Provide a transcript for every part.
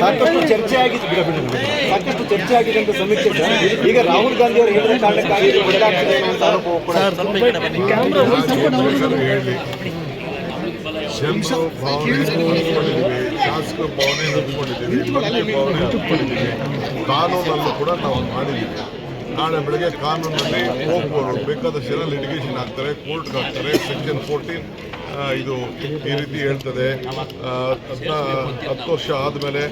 ಸಾಕಷ್ಟು ಚರ್ಚೆ ಆಗಿದೆ ಬಿಡ ಬಿಡ ಬಿಡ. ಸಾಕಷ್ಟು ಚರ್ಚೆ ಆಗಿದೆ ಅಂತ ಸಮೀಕ್ಷೆ ಈಗ ರಾಹುಲ್ ಗಾಂಧಿ ಅವರು ಹೇಳಿದ ಕಾರಣಕ್ಕಾಗಿ ಬದಲಾಗ್ತದೆ ಕೂಡ ಭಾವನೆ ಶಾಸಕ ಭಾವನೆ ಒಪ್ಕೊಂಡಿದ್ದೀವಿ ಮಂತ್ರಿ ಭಾವನೆ ಒಪ್ಕೊಂಡಿದ್ದೀವಿ ಕಾನೂನಲ್ಲೂ ಕೂಡ ನಾವು ಮಾಡಿದ್ದೀವಿ. ನಾಳೆ ಬೆಳಗ್ಗೆ ಕಾನೂನಲ್ಲಿ ಹೋಗ್ಬೋದು ಬೇಕಾದಷ್ಟೆಲ್ಲ ಲಿಟಿಗೇಷನ್ ಆಗ್ತಾರೆ ಕೋರ್ಟ್ಗೆ ಹಾಕ್ತಾರೆ ಸೆಕ್ಷನ್ ಫೋರ್ಟೀನ್ ಇದು ಈ ರೀತಿ ಹೇಳ್ತದೆ. ಅದನ್ನ ಹತ್ತು ವರ್ಷ ಆದಮೇಲೆ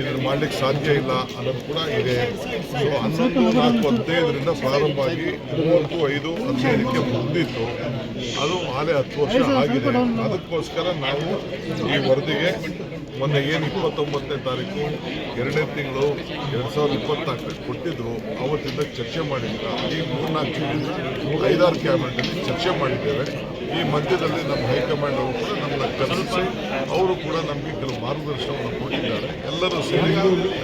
ಇದನ್ನು ಮಾಡಲಿಕ್ಕೆ ಸಾಧ್ಯ ಇಲ್ಲ ಅನ್ನೋದು ಕೂಡ ಇದೆ. ಸೊ ಹನ್ನೊಂದು, ನಾಲ್ಕು, ಹದಿನೈದರಿಂದ ಪ್ರಾರಂಭ ಆಗಿ ಮೂವತ್ತು, ಐದು, ಹದಿನೈದಕ್ಕೆ ಬಂದಿತ್ತು ಅದು ಆಲೆ ಹತ್ತು ವರ್ಷ ಆಗಿದೆ. ಅದಕ್ಕೋಸ್ಕರ ನಾವು ಈ ವರದಿಗೆ ಮೊನ್ನೆ ಏನು ಇಪ್ಪತ್ತೊಂಬತ್ತನೇ ತಾರೀಕು, ಎರಡನೇ ತಿಂಗಳು ಎರಡು ಸಾವಿರದ ಇಪ್ಪತ್ನಾಲ್ಕಕ್ಕೆ ಕೊಟ್ಟಿದ್ರು. ಅವತ್ತಿಂದ ಚರ್ಚೆ ಮಾಡಿಲ್ಲ. ಈ ಮೂರ್ನಾಲ್ಕು, ಐದಾರು ಕ್ಯಾಬಿನೆಟಲ್ಲಿ ಚರ್ಚೆ ಮಾಡಿದ್ದೇವೆ. ಈ ಮಧ್ಯದಲ್ಲಿ ನಮ್ಮ ಹೈಕಮಾಂಡ್ ಅವರು ಕೂಡ ನಮ್ಮನ್ನ ಕರೆಸಿ ಅವರು ಕೂಡ ನಮಗೆ ಕೆಲವು ಮಾರ್ಗದರ್ಶನವನ್ನು ಕೊಟ್ಟಿದ್ದಾರೆ. ಎಲ್ಲರೂ ಸೇರಿ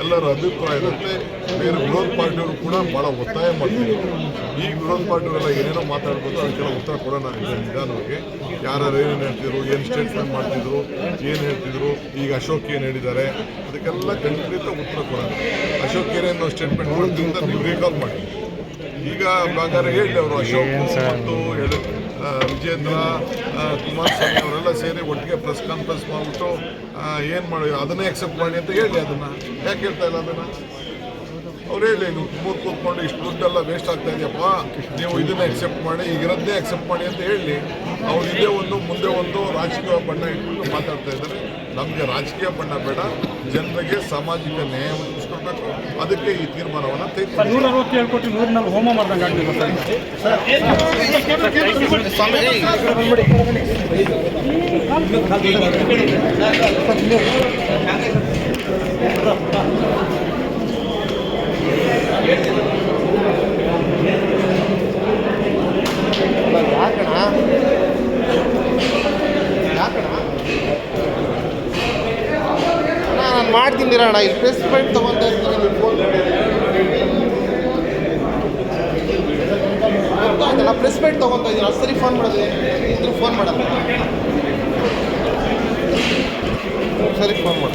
ಎಲ್ಲರ ಅಭಿಪ್ರಾಯದಂತೆ ಬೇರೆ ವಿರೋಧ ಪಾರ್ಟಿಯವರು ಕೂಡ ಭಾಳ ಒತ್ತಾಯ ಮಾಡ್ತಾರೆ ಈ ವಿರೋಧ ಪಾರ್ಟಿಯವರೆಲ್ಲ ಏನೇನೋ ಮಾತಾಡ್ಬೋದು ಅದಕ್ಕೆಲ್ಲ ಉತ್ತರ ಕೊಡೋಣ ನಿಧಾನವಾಗಿ ಯಾರು ಏನೇನು ಹೇಳ್ತಿದ್ರು ಏನು ಸ್ಟೇಟ್ಮೆಂಟ್ ಮಾಡ್ತಿದ್ರು ಏನು ಹೇಳ್ತಿದ್ರು ಈಗ ಅಶೋಕ್ ಏನು ಹೇಳಿದ್ದಾರೆ ಅದಕ್ಕೆಲ್ಲ ಖಂಡಿತ ಉತ್ತರ ಕೊಡೋಣ. ಅಶೋಕ್ ಏನೇನು ಸ್ಟೇಟ್ಮೆಂಟ್ ಕೊಡೋದ್ರಿಂದ ನೀವು ರೀಕಾಲ್ ಮಾಡಿ. ಈಗ ಬಂಗಾರ ಹೇಳಿ ಅವರು ಅಶೋಕ್ ಮತ್ತು ಹೇಳಿ. ಆ, ವಿಜೇಂದ್ರ ಕುಮಾರಸ್ವಾಮಿ ಅವರೆಲ್ಲ ಸೇರಿ ಒಟ್ಟಿಗೆ ಪ್ರೆಸ್ ಕಾನ್ಫರೆನ್ಸ್ ಮಾಡಿಬಿಟ್ಟು ಏನು ಮಾಡಿ, ಅದನ್ನೇ ಎಕ್ಸೆಪ್ಟ್ ಮಾಡಿ ಅಂತ ಹೇಳಿ ಅದನ್ನು. ಯಾಕೆ ಹೇಳ್ತಾ ಇಲ್ಲ ಅದನ್ನು? ಅವ್ರು ಹೇಳಿ, ನೀವು ಮೂರು ಕೂತ್ಕೊಂಡು ಇಷ್ಟು ದುಡ್ಡೆಲ್ಲ ವೇಸ್ಟ್ ಆಗ್ತಾ ಇದೆಯಪ್ಪ. ನೀವು ಇದನ್ನ ಎಕ್ಸೆಪ್ಟ್ ಮಾಡಿ ಈಗಿರೋದನ್ನೇ ಅಕ್ಸೆಪ್ಟ್ ಮಾಡಿ ಅಂತ ಹೇಳಿ, ಅವ್ರು ಇದೇ ಒಂದು, ಮುಂದೆ ಒಂದು ರಾಜಕೀಯ ಬಣ್ಣ ಇಟ್ಕೊಂಡು ಮಾತಾಡ್ತಾ ಇದ್ದಾರೆ. ನಮಗೆ ರಾಜಕೀಯ ಬಣ್ಣ ಬೇಡ. ಜನರಿಗೆ ಸಾಮಾಜಿಕ ನ್ಯಾಯ ಅದಕ್ಕೆ ಈ ತೀರ್ಮಾನವನ್ನು ತೆಗೆದುಕೊಂಡು ನೂರ ಅರವತ್ತೇಳು ಕೋಟಿ ನೂರಿನಲ್ಲಿ ಹೋಮ ಅಣ್ಣ, ಇಲ್ಲಿ ಪ್ರೆಸ್ ಪಾಯಿಂಟ್ ತೊಗೊಂತ ಇರ್ತೀನಿ ಫೋನ್ ಪ್ರೆಸ್ ಪಾಯಿಂಟ್ ತಗೊಂತ ಇದ್ದೀನಿ ಅದು ಸರಿ ಫೋನ್ ಮಾಡೋದು. ಇದ್ರೆ ಫೋನ್ ಮಾಡಲ್ಲ. ಸರಿ ಫೋನ್ ಮಾಡಿ.